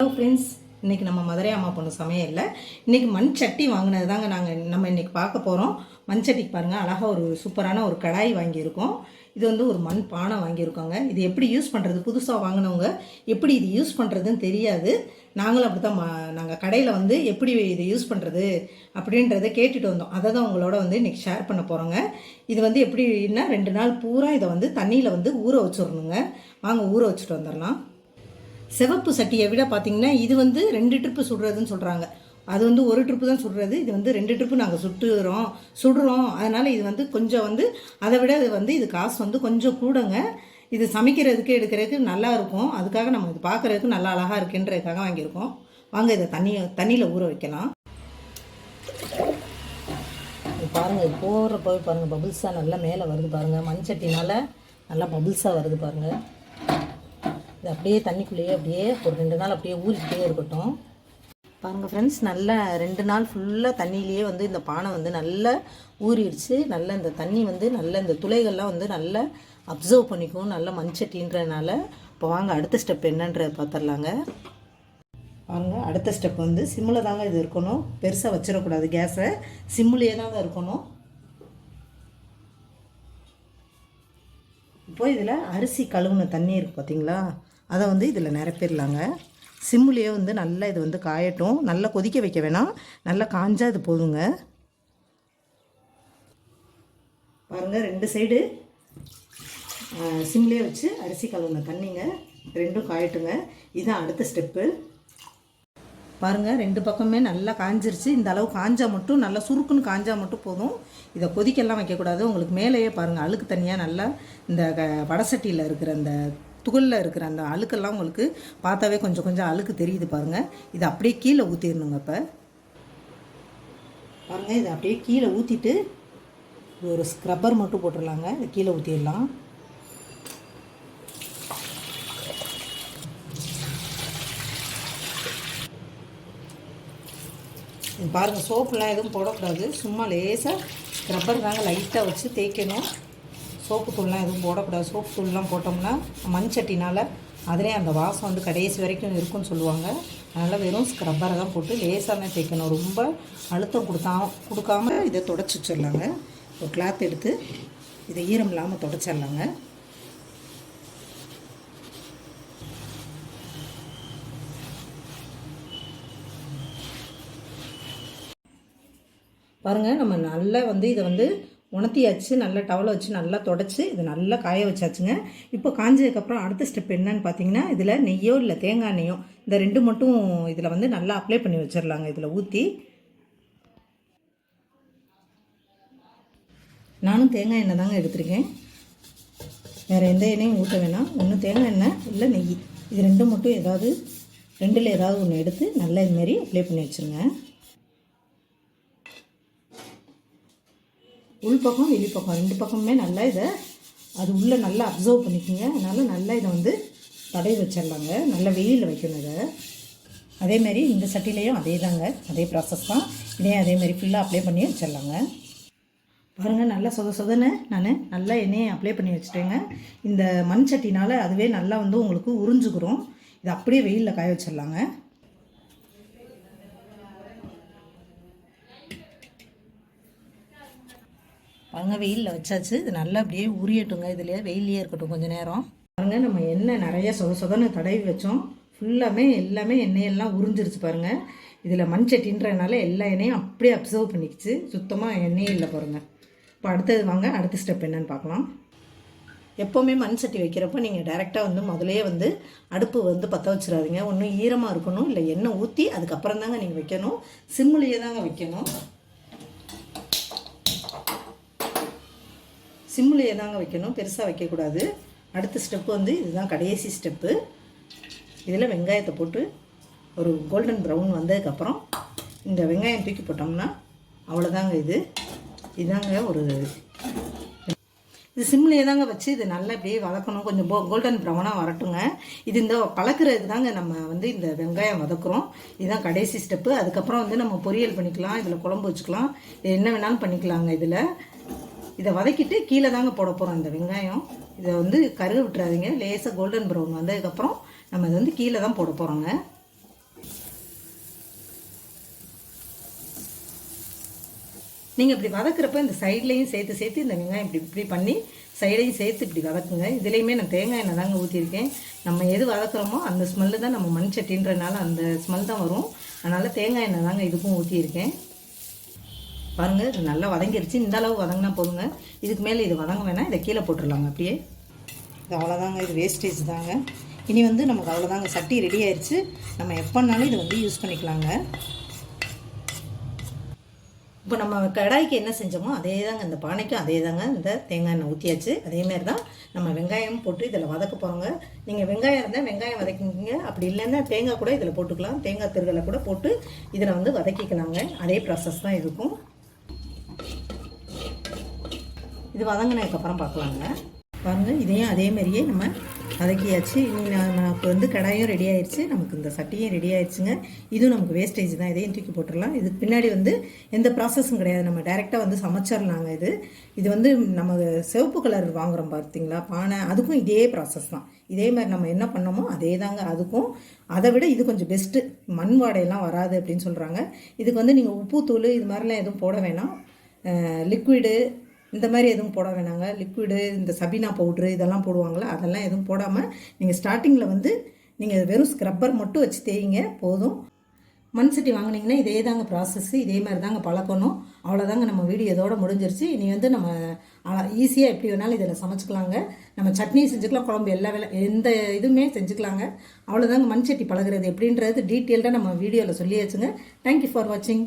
Hello friends இன்றைக்கி நம்ம மதுரை அம்மா பொண்ணு சமையலில் இன்றைக்கி மண் சட்டி வாங்கினது தாங்க நாங்கள் நம்ம இன்றைக்கி பார்க்க போகிறோம் மண் சட்டிக்கு பாருங்கள் அழகாக ஒரு சூப்பரான ஒரு கடாய் வாங்கியிருக்கோம். இது வந்து ஒரு மண் பானை வாங்கியிருக்கோங்க. இது எப்படி யூஸ் பண்ணுறது புதுசாக வாங்கினவங்க எப்படி இது யூஸ் பண்ணுறதுன்னு தெரியாது. நாங்களும் அப்படி தான் நாங்கள் கடையில் வந்து எப்படி இது யூஸ் பண்ணுறது அப்படின்றத கேட்டுட்டு வந்தோம். அதை தான் உங்களோட வந்து இன்றைக்கி ஷேர் பண்ண போகிறோங்க இது வந்து எப்படின்னா ரெண்டு நாள் பூரா இதை வந்து தண்ணியில் வந்து ஊற வச்சிடணுங்க. வாங்க ஊற வச்சுட்டு வந்துடலாம். சிவப்பு சட்டியை விட பார்த்தீங்கன்னா இது வந்து ரெண்டு ட்ரிப்பு சுடுறதுன்னு சொல்கிறாங்க அது வந்து ஒரு ட்ரிப்பு தான் சுடுறது. இது வந்து ரெண்டு ட்ரிப்பு நாங்கள் சுட்டுறோம் சுடுறோம். அதனால் இது வந்து கொஞ்சம் வந்து அதை விட இது வந்து இது காசு வந்து கொஞ்சம் கூடங்க. இது சமைக்கிறதுக்கு எடுக்கிறதுக்கு நல்லா இருக்கும். அதுக்காக நம்ம இது பார்க்குறதுக்கு நல்லா அழகாக இருக்குன்றதுக்காக வாங்கியிருக்கோம். வாங்க இதை தண்ணி தண்ணியில் ஊற வைக்கலாம். இது பாருங்கள் இது போகிற போய் பாருங்கள் பபுள்ஸாக நல்லா மேலே வருது பாருங்கள் மண் நல்லா பபுள்ஸாக வருது பாருங்கள் இது அப்படியே தண்ணிக்குள்ளேயே அப்படியே ஒரு ரெண்டு நாள் அப்படியே ஊறிக்கிட்டே இருக்கட்டும். பாருங்கள் ஃப்ரெண்ட்ஸ் நல்லா ரெண்டு நாள் ஃபுல்லாக தண்ணியிலேயே வந்து இந்த பானை வந்து நல்லா ஊறிடுச்சு. நல்லா இந்த தண்ணி வந்து நல்ல இந்த துளைகள்லாம் வந்து நல்லா அப்சர்வ் பண்ணிக்கும். நல்ல மண்சட்டின்றதுனால. இப்போ வாங்க அடுத்த ஸ்டெப் என்னன்றதை பார்த்துடலாங்க. வாங்க அடுத்த ஸ்டெப் வந்து சிம்மில் தாங்க இது இருக்கணும். பெருசாக வச்சிடக்கூடாது கேஸை. சிம்முலேயே தாங்க இருக்கணும். இப்போ இதில் அரிசி கழுவுன தண்ணி இருக்குது பார்த்தீங்களா அதை வந்து இதில் நிரப்பிடலாங்க. சிம்முலேயே வந்து நல்லா இது வந்து காயட்டும். நல்லா கொதிக்க வைக்க வேணாம். நல்லா காஞ்சால் இது போதுங்க. பாருங்கள் ரெண்டு சைடு சிம்லேயே வச்சு அரிசி கழுவுன தண்ணிங்க. ரெண்டும் காயட்டுங்க. இதுதான் அடுத்த ஸ்டெப்பு. பாருங்கள் ரெண்டு பக்கமே நல்லா காஞ்சிருச்சு. இந்த அளவு காஞ்சால் மட்டும் நல்லா சுருக்குன்னு காஞ்சால் மட்டும் போதும். இதை கொதிக்கெல்லாம் வைக்கக்கூடாது. உங்களுக்கு மேலேயே பாருங்கள் அழுக்கு தனியாக நல்லா இந்த க வடசட்டியில் இருக்கிற அந்த துகளில் இருக்கிற அந்த அழுக்கெல்லாம் உங்களுக்கு பார்த்தாவே கொஞ்சம் கொஞ்சம் அழுக்கு தெரியுது பாருங்கள் இதை அப்படியே கீழே ஊற்றிடணுங்க இப்போ பாருங்கள் இதை அப்படியே கீழே ஊற்றிட்டு ஒரு ஸ்க்ரப்பர் மட்டும் போட்டுடலாங்க. இதை கீழே ஊற்றிடலாம் இது பாருங்கள் சோப்புலாம் எதுவும் போடக்கூடாது. சும்மா லேசாக ஸ்க்ரப்பர் தாங்க லைட்டாக வச்சு தேய்க்கணும். சோப்பு தூள்லாம் எதுவும் போடக்கூடாது. சோப்பு தூள்லாம் போட்டோம்னா மண் சட்டினால் அதிலே அந்த வாசம் வந்து கடைசி வரைக்கும் இருக்கும்னு சொல்லுவாங்க. அதனால் வெறும் ஸ்க்ரப்பரை தான் போட்டு லேசாக தான் தேய்க்கணும். ரொம்ப அழுத்தம் கொடுத்தா கொடுக்காம இதை தொடச்சி வச்சிடலாங்க. ஒரு கிளாத் எடுத்து இதை ஈரம் இல்லாமல் தொடச்சிடலாங்க. பாருங்கள் நம்ம நல்லா வந்து இதை வந்து உணர்த்தியாச்சு நல்லா டவலை வச்சு நல்லா தொடச்சி இது நல்லா காய வச்சாச்சுங்க. இப்போ காஞ்சதுக்கப்புறம் அடுத்த ஸ்டெப் என்னன்னு பார்த்தீங்கன்னா இதில் நெய்யோ இல்லை தேங்காய் நெய்யோ இந்த ரெண்டு மட்டும் இதில் வந்து நல்லா அப்ளை பண்ணி வச்சிடலாங்க இதில் ஊற்றி நானும் தேங்காய் எண்ணெய் தாங்க எடுத்திருக்கேன். வேறு எந்த எண்ணெயும் ஊற்ற வேணாம். ஒன்று தேங்காய் எண்ணெய் இல்லை நெய். இது ரெண்டும் மட்டும் ஏதாவது ரெண்டில் ஏதாவது ஒன்று எடுத்து நல்லா இதுமாரி அப்ளை பண்ணி வச்சுருங்க. உள் பக்கம் வெளி பக்கம். ரெண்டு பக்கமுமே நல்லா இதை அது உள்ளே நல்லா அப்சர்வ் பண்ணிக்கோங்க. அதனால் நல்லா இதை வந்து தடவி வச்சிடலாங்க. நல்லா வெயிலில் வைக்கணும் இதை. அதேமாரி இந்த சட்டிலையும் அதே தாங்க. அதே ப்ராசஸ் தான். இதையும் அதேமாரி ஃபுல்லாக அப்ளை பண்ணி வச்சிடலாங்க. பாருங்கள் நல்லா சொத சொதன்னு நான் நல்லா எண்ணெயை அப்ளை பண்ணி வச்சுட்டேங்க. இந்த மண் சட்டினால் அதுவே நல்லா வந்து உங்களுக்கு உறிஞ்சுக்கிறோம் இதை அப்படியே வெயிலில் காய வச்சிடலாங்க. பாருங்க வெயிலில் வச்சாச்சு. இது நல்லா அப்படியே உரியட்டுங்க இதுலேயே வெயிலே இருக்கட்டும் கொஞ்சம் நேரம். பாருங்க நம்ம எண்ணெய் நிறைய சொத சொதன்னு தடவி வச்சோம். ஃபுல்லாமே எல்லாமே எண்ணெயெல்லாம் உறிஞ்சிருச்சு பாருங்க. இதில் மண் சட்டின்றதுனால எல்லா எண்ணெயும் அப்படியே அப்சர்வ் பண்ணிக்கிச்சு. சுத்தமாக எண்ணெயே இல்லை பாருங்கள் இப்போ அடுத்தது வாங்க அடுத்த ஸ்டெப் என்னன்னு பார்க்கலாம். எப்போவுமே மண் சட்டி வைக்கிறப்போ நீங்கள் டைரெக்டாக வந்து முதலே வந்து அடுப்பு வந்து பற்ற வச்சிடாதீங்க. ஒன்றும் ஈரமாக இருக்கணும் இல்லை எண்ணெய் ஊற்றி அதுக்கப்புறம் தாங்க நீங்கள் வைக்கணும். சிம்முலேயே தாங்க வைக்கணும். சிம்லேயே தாங்க வைக்கணும் பெருசாக வைக்கக்கூடாது. அடுத்த ஸ்டெப்பு வந்து இதுதான் கடைசி ஸ்டெப்பு இதில் வெங்காயத்தை போட்டு ஒரு கோல்டன் ப்ரௌன் வந்ததுக்கப்புறம் இந்த வெங்காயம் தூக்கி போட்டோம்னா அவ்வளோதாங்க இது. இதாங்க ஒரு இது சிம்லேயே தாங்க வச்சு இது நல்லா அப்படியே வதக்கணும். கொஞ்சம் போ கோல்டன் ப்ரௌனாக வரட்டுங்க. இது இந்த பழக்கிறதுக்கு தாங்க நம்ம வந்து இந்த வெங்காயம் வதக்குறோம். இதுதான் கடைசி ஸ்டெப்பு அதுக்கப்புறம் வந்து நம்ம பொரியல் பண்ணிக்கலாம் இதில் குழம்பு வச்சுக்கலாம். என்ன வேணாலும் பண்ணிக்கலாங்க இதில். இதை வதக்கிட்டு கீழே தாங்க போட போகிறோம் இந்த வெங்காயம். இதை வந்து கருக விட்டுறாதீங்க. லேசாக கோல்டன் ப்ரௌன் வந்ததுக்கப்புறம் நம்ம இதை வந்து கீழே தான் போட போகிறோங்க நீங்கள் இப்படி வதக்குறப்ப இந்த சைட்லேயும் சேர்த்து சேர்த்து இந்த வெங்காயம் இப்படி இப்படி பண்ணி சைடையும் சேர்த்து இப்படி வதக்குங்க. இதுலேயுமே நான் தேங்காய் எண்ணெய் தாங்க ஊற்றிருக்கேன் நம்ம எது வதக்குறோமோ அந்த ஸ்மெல்லு தான் நம்ம மண் சட்டின்றனால அந்த ஸ்மெல் தான் வரும். அதனால் தேங்காய் எண்ணெய் தாங்க இதுக்கும் ஊற்றியிருக்கேன் பாருங்கள் இது நல்லா வதங்கிருச்சு. இந்த அளவு வதங்கினா போதுங்க. இதுக்கு மேலே இது வதங்க வேணாம் இதை கீழே போட்டுடலாங்க அப்படியே. இது அவ்வளோதாங்க இது வேஸ்டேஜ் தாங்க. இனி வந்து நமக்கு அவ்வளோதாங்க சட்டி ரெடி ஆயிடுச்சு நம்ம எப்போனாலும் இதை வந்து யூஸ் பண்ணிக்கலாங்க. இப்போ நம்ம கடாய்க்கு என்ன செஞ்சோமோ அதே தாங்க இந்த பானைக்கும் அதே தாங்க இந்த தேங்காய் எண்ணெய் ஊற்றியாச்சு அதேமாரி தான் நம்ம வெங்காயம் போட்டு இதில் வதக்க போகிறோங்க நீங்கள் வெங்காயம் இருந்தால் வெங்காயம் வதக்கிங்க அப்படி இல்லைன்னா தேங்காய் கூட இதில் போட்டுக்கலாம். தேங்காய் திருகலை கூட போட்டு இதில் வந்து வதக்கிக்கலாங்க. அதே ப்ராசஸ் தான் இருக்கும். இது வதங்கினதுக்கப்புறம் பார்க்கலாங்க. பாருங்கள் இதையும் அதே மாதிரியே நம்ம வதக்கியாச்சு. இனி நமக்கு வந்து கடாயும் ரெடி ஆயிடுச்சு நமக்கு இந்த சட்டியும் ரெடி ஆயிடுச்சுங்க இதுவும் நமக்கு வேஸ்டேஜ் தான். இதையும் தூக்கி போட்டுடலாம். இதுக்கு பின்னாடி வந்து எந்த ப்ராசஸும் கிடையாது. நம்ம டைரெக்டாக வந்து சமைச்சிடலாங்க இது. இது வந்து நம்ம சிவப்பு கலர் வாங்குறோம் பார்த்தீங்களா? பானை அதுக்கும் இதே ப்ராசஸ் தான். இதே மாதிரி நம்ம என்ன பண்ணோமோ அதே தாங்க அதுக்கும் அதை விட இது கொஞ்சம் பெஸ்ட்டு மண் வாடையெல்லாம் வராது அப்படின்னு சொல்கிறாங்க இதுக்கு வந்து நீங்கள் உப்பு தூள் இது மாதிரிலாம் எதுவும் போட வேணாம். லிக்விடு இந்த மாதிரி எதுவும் போட வேணாங்க. லிக்விடு இந்த சபீனா பவுட்ரு இதெல்லாம் போடுவாங்களே அதெல்லாம் எதுவும் போடாமல் நீங்கள் ஸ்டார்டிங்கில் வந்து நீங்கள் வெறும் ஸ்க்ரப்பர் மட்டும் வச்சு தேய்ங்க போதும். மண் சட்டி வாங்கினீங்கன்னா இதே தாங்க ப்ராசஸ்ஸு இதே மாதிரி தாங்க பழக்கணும். அவ்வளோதாங்க நம்ம வீடியோ இதோட முடிஞ்சிருச்சு. இனி வந்து நம்ம ஈஸியாக எப்படி வேணாலும் இதில் சமைச்சிக்கலாங்க. நம்ம சட்னி செஞ்சுக்கலாம் குழம்பு எல்லா வேலை எந்த இதுவுமே செஞ்சுக்கலாங்க. அவ்வளோதாங்க மண் சட்டி பழகுறது எப்படின்றது டீட்டெயில்டாக நம்ம வீடியோவில் சொல்லியாச்சுங்க. தேங்க்யூ ஃபார் வாட்சிங்